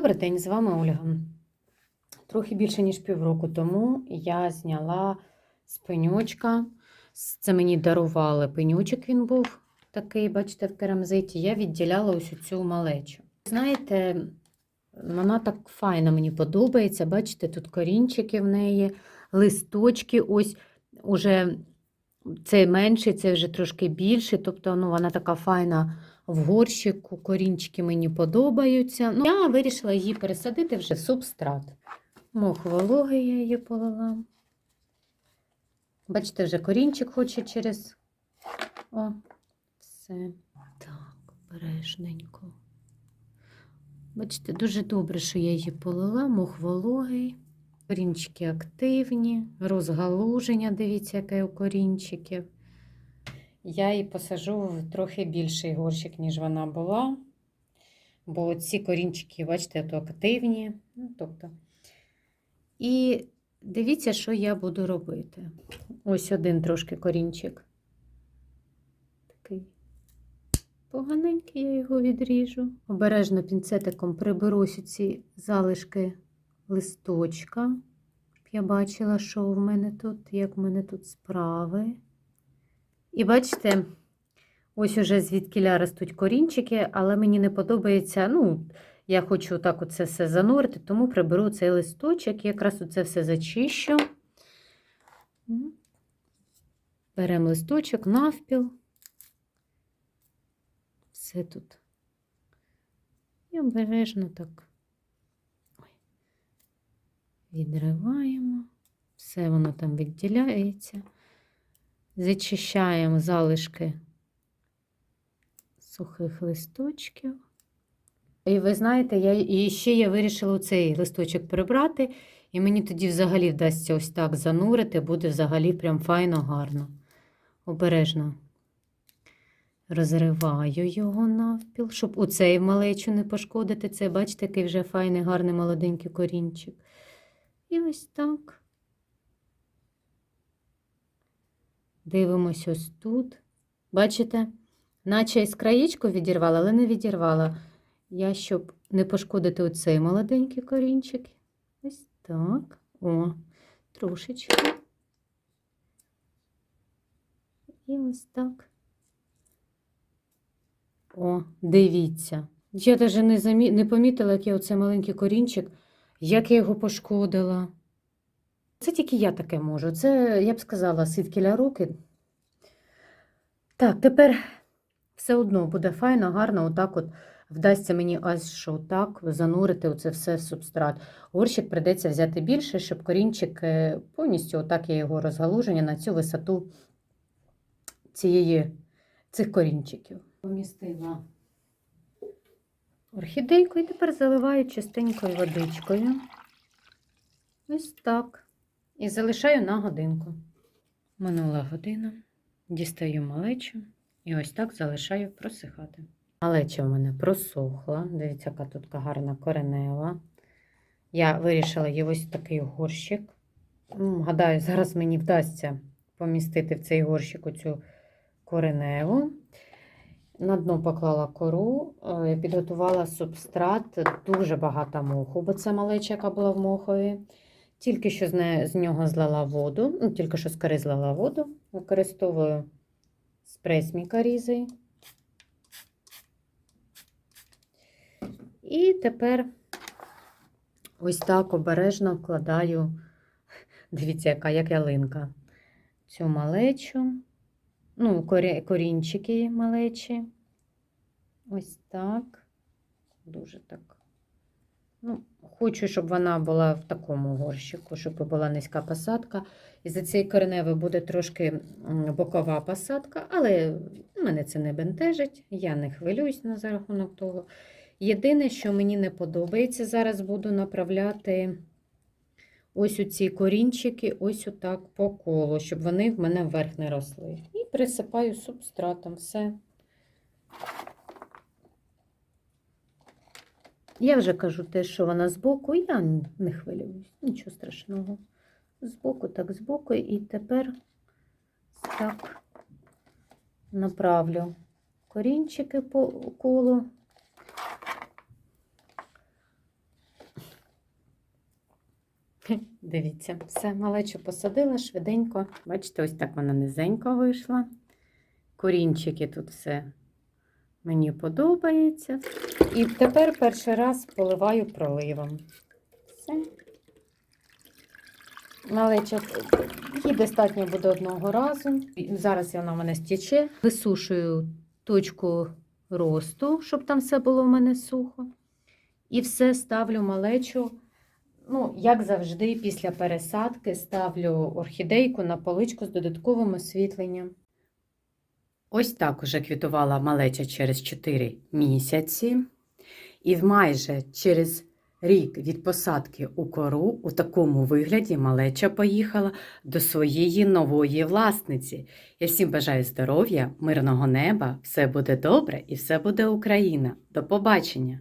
Добрий день, з вами Ольга. Трохи більше, ніж півроку тому я зняла з пенючка. Це мені дарували пенючок, він був такий, бачите, в керамзиті. Я відділяла ось цю малечу. Знаєте, вона так файно мені подобається. Бачите, тут корінчики в неї, листочки, ось уже це менший, це вже трошки більший. Тобто ну, вона така файна в горщику, корінчики мені подобаються. Ну, я вирішила її пересадити вже в субстрат. Мох вологий я її полила. Бачите, вже корінчик хоче через. О, все. Так, обережненько. Бачите, дуже добре, що я її полила, мох вологий. Корінчики активні, розгалуження, дивіться, яке у корінчиків. Я її посажу в трохи більший горщик, ніж вона була. Бо ці корінчики, бачите, то активні. Ну, тобто. І дивіться, що я буду робити. Ось один трошки корінчик. Такий поганенький, я його відріжу. Обережно пінцетиком приберу ось ці залишки листочка. Я бачила, що в мене тут, як в мене тут справи. І бачите, ось уже звідкіля ростуть корінчики, але мені не подобається. ну, Я хочу так оце все занурити, тому приберу цей листочок якраз оце все зачищу. Беремо листочок навпіл. Все тут. І обережно так відриваємо. Все воно там відділяється. Зачищаємо залишки сухих листочків. І ви знаєте, я і ще я вирішила цей листочок прибрати, і мені тоді взагалі вдасться ось так занурити, буде взагалі прям файно гарно. Обережно розриваю його навпіл, щоб у цей малечу не пошкодити. Це, бачите, який вже файний, гарний молоденький корінчик. І ось так. Дивимось ось тут. Бачите? Наче із краєчку відірвала, але не відірвала. Я, щоб не пошкодити оцей молоденький корінчик. Ось так. О, трошечки. І ось так. О, дивіться. Я навіть не, замі... не помітила, як я оцей маленький корінчик, як я його пошкодила. Це тільки я таке можу. Це, я б сказала, ситкіля руки. Так, тепер все одно буде файно, гарно, отак от вдасться мені ось що занурити оце все в субстрат. Горщик прийдеться взяти більше, щоб корінчик е, повністю, отак я його розгалуження на цю висоту цієї, цих корінчиків. Помістила орхідейку і тепер заливаю чистенькою водичкою. Ось так. І залишаю на годинку. Минула година, дістаю малечу і ось так залишаю просихати. Малеча в мене просохла. Дивіться, яка тут гарна коренева. Я вирішила її ось такий горщик. Гадаю, зараз мені вдасться помістити в цей горщик оцю кореневу. На дно поклала кору, е, підготувала субстрат, дуже багато моху, бо це малеча, яка була в мохові. Тільки що з, нього злила воду, ну, тільки що з кори злила воду. Використовую спрей з мікарізою. І тепер ось так обережно вкладаю, дивіться, яка як ялинка, цю малечу, ну, корі, корінчики малечі. Ось так. Дуже так. Ну, Хочу, щоб вона була в такому горщику, щоб була низька посадка. І за цієї кореневи буде трошки бокова посадка, але мене це не бентежить, я не хвилююсь на за рахунок того. Єдине, що мені не подобається, зараз буду направляти ось у ці корінчики, ось отак по колу, щоб вони в мене вверх не росли. І присипаю субстратом все. Я вже кажу те, що вона збоку, я не хвилююсь, нічого страшного. Збоку, так, збоку, і тепер так направлю корінчики по колу. Дивіться, все, малечу посадила швиденько. Бачите, ось так вона низенько вийшла. Корінчики тут все подобається. І тепер перший раз поливаю проливом. Все. Малеча, їй достатньо буде одного разу. Зараз вона в мене стіче. Висушую точку росту, щоб там все було в мене сухо. І все ставлю малечу. Ну, як завжди, після пересадки ставлю орхідейку на поличку з додатковим освітленням. Ось так уже квітувала малеча через 4 місяці. І майже через рік від посадки у кору у такому вигляді малеча поїхала до своєї нової власниці. Я всім бажаю здоров'я, мирного неба, все буде добре і все буде Україна. До побачення!